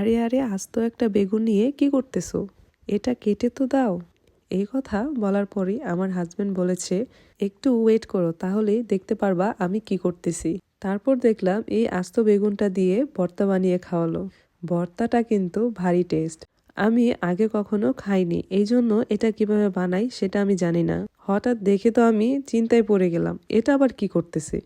আরে আরে, আস্ত একটা বেগুন নিয়ে কি করতেছো? এটা কেটে তো দাও। এই কথা বলার পরই আমার হাজবেন্ড বলেছে, একটু ওয়েট করো, তাহলেই দেখতে পারবা আমি কি করতেছি। তারপর দেখলাম এই আস্ত বেগুনটা দিয়ে ভর্তা বানিয়ে খাওয়ালো। ভর্তাটা কিন্তু ভারী টেস্ট আমি আগে কখনো খাইনি এই জন্য এটা কীভাবে বানাই সেটা আমি জানি না। হঠাৎ দেখে তো আমি চিন্তায় পড়ে গেলাম, এটা আবার কি করতেছে?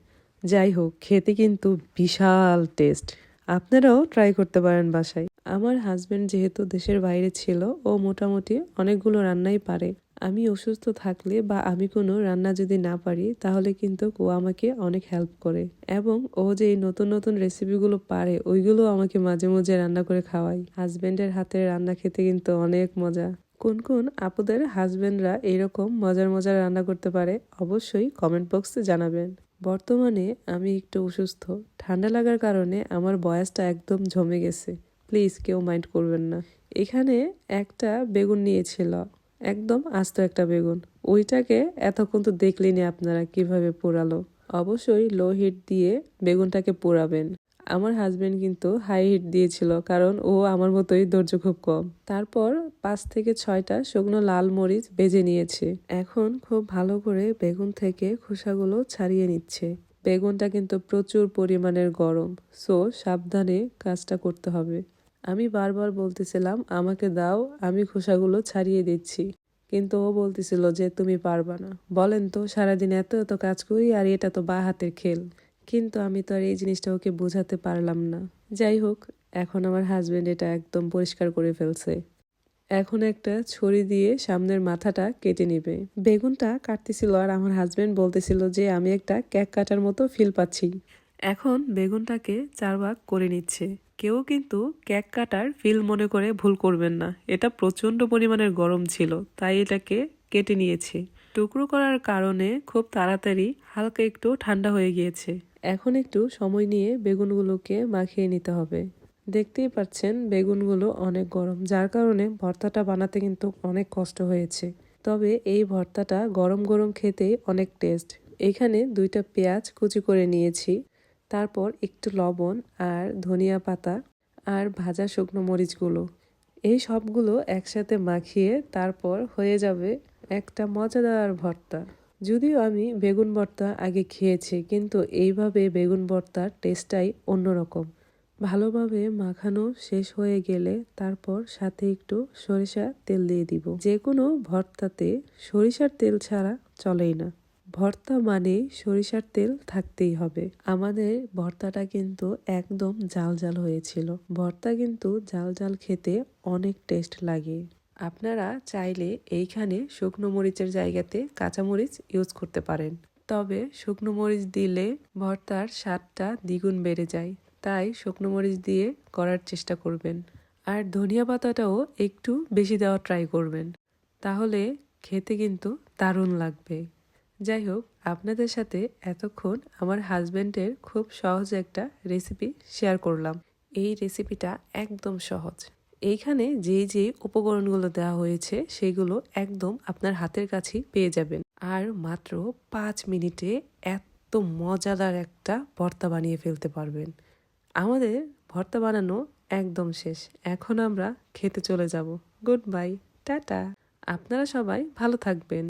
যাই হোক, খেতে কিন্তু বিশাল টেস্ট আপনারাও ট্রাই করতে পারেন বাসায়। আমার হাজবেন্ড যেহেতু দেশের বাইরে ছিল, ও মোটামুটি অনেকগুলো রান্নাই পারে। আমি অসুস্থ থাকলে বা আমি কোনো রান্না যদি না পারি, তাহলে কিন্তু ও আমাকে অনেক হেল্প করে। এবং ও যে এই নতুন নতুন রেসিপিগুলো পারে, ওইগুলো আমাকে মাঝে মাঝে রান্না করে খাওয়াই হাজবেন্ডের হাতের রান্না খেতে কিন্তু অনেক মজা। কোন কোন আপুদের হাজব্যান্ডরা এরকম মজার মজার রান্না করতে পারে, অবশ্যই কমেন্ট বক্সে জানাবেন। বর্তমানে আমি একটু অসুস্থ। ঠান্ডা লাগার কারণে আমার বয়সটা একদম জমে গেছে। প্লিজ কেউ মাইন্ড করবেন না। এখানে একটা বেগুন নিয়েছিল। একদম আস্ত একটা বেগুন। ওইটাকে এতক্ষণ তো দেখলেনি আপনারা কীভাবে পোড়ালো। অবশ্যই লো হিট দিয়ে বেগুনটাকে পোড়াবেন। আমার হাজবেন্ড কিন্তু হাই হিট দিয়েছিল, কারণ ও আমার মতোই ধৈর্য খুব কম। তারপর পাঁচ থেকে ছয়টা শুকনো লাল মরিচ বেজে নিয়েছে। এখন খুব ভালো করে বেগুন থেকে খোসাগুলো ছাড়িয়ে নিচ্ছে। বেগুনটা কিন্তু প্রচুর পরিমাণের গরম সো সাবধানে কাজটা করতে হবে। আমি বারবার বলতেছিলাম, আমাকে দাও, আমি খোসাগুলো ছাড়িয়ে দিচ্ছি। কিন্তু ও বলতেছিল যে, তুমি পারবা না। বলেন তো, সারাদিন এত এত কাজ করি আর এটা তো বা হাতের খেল। কিন্তু আমি তো আর এই জিনিসটা ওকে বোঝাতে পারলাম না। যাই হোক, এখন আমার হাজবেন্ড এটা একদম পরিষ্কার করে ফেলছে। এখন একটা ছুরি দিয়ে সামনের মাথাটা কেটে নিবে। বেগুনটা কাটতেছিল আর আমার হাজবেন্ড বলতেছিল যে, আমি একটা কেক কাটার মতো ফিল পাচ্ছি। এখন বেগুনটাকে চার ভাগ করে নিচ্ছে। কেউ কিন্তু কেক কাটার ফিল মনে করে ভুল করবেন না। এটা প্রচণ্ড পরিমাণের গরম ছিল, তাই এটাকে কেটে নিয়েছে। টুকরো করার কারণে খুব তাড়াতাড়ি হালকা একটু ঠান্ডা হয়ে গিয়েছে। এখন একটু সময় নিয়ে বেগুনগুলোকে মাখিয়ে নিতে হবে। দেখতেই পাচ্ছেন বেগুনগুলো অনেক গরম, যার কারণে ভর্তাটা বানাতে কিন্তু অনেক কষ্ট হয়েছে। তবে এই ভর্তাটা গরম গরম খেতে অনেক টেস্ট। এখানে দুইটা পেঁয়াজ কুচি করে নিয়েছি, তারপর একটু লবণ আর ধনিয়া পাতা আর ভাজা শুকনো মরিচগুলো। এই সবগুলো একসাথে মাখিয়ে তারপর হয়ে যাবে একটা মজাদার ভর্তা। যদিও আমি বেগুন ভর্তা আগে খেয়েছি, কিন্তু এইভাবে বেগুন ভর্তার টেস্টটাই অন্যরকম। ভালোভাবে মাখানো শেষ হয়ে গেলে তারপর সাথে একটু সরিষা তেল দিয়ে দিব। যে কোনো ভর্তাতে সরিষার তেল ছাড়া চলেই না। ভর্তা মানে সরিষার তেল থাকতেই হবে। আমাদের ভর্তাটা কিন্তু একদম জাল জাল হয়েছিল। ভর্তা কিন্তু জাল জাল খেতে অনেক টেস্ট লাগে। আপনারা চাইলে এইখানে শুকনো মরিচের জায়গাতে কাঁচামরিচ ইউজ করতে পারেন। তবে শুকনো মরিচ দিলে ভর্তার স্বাদটা দ্বিগুণ বেড়ে যায়, তাই শুকনো মরিচ দিয়ে করার চেষ্টা করবেন। আর ধনিয়া পাতাটাও একটু বেশি দেওয়া ট্রাই করবেন, তাহলে খেতে কিন্তু দারুণ লাগবে। যাই হোক, আপনাদের সাথে এতক্ষণ আমার হাজব্যান্ডের খুব সহজ একটা রেসিপি শেয়ার করলাম। এই রেসিপিটা একদম সহজ। এইখানে যে যে উপকরণগুলো দেওয়া হয়েছে, সেগুলো একদম আপনার হাতের কাছেই পেয়ে যাবেন। আর মাত্র পাঁচ মিনিটে এত মজাদার একটা ভর্তা বানিয়ে ফেলতে পারবেন। আমাদের ভর্তা বানানো একদম শেষ। এখন আমরা খেতে চলে যাব। Good bye, tata. আপনারা সবাই ভালো থাকবেন।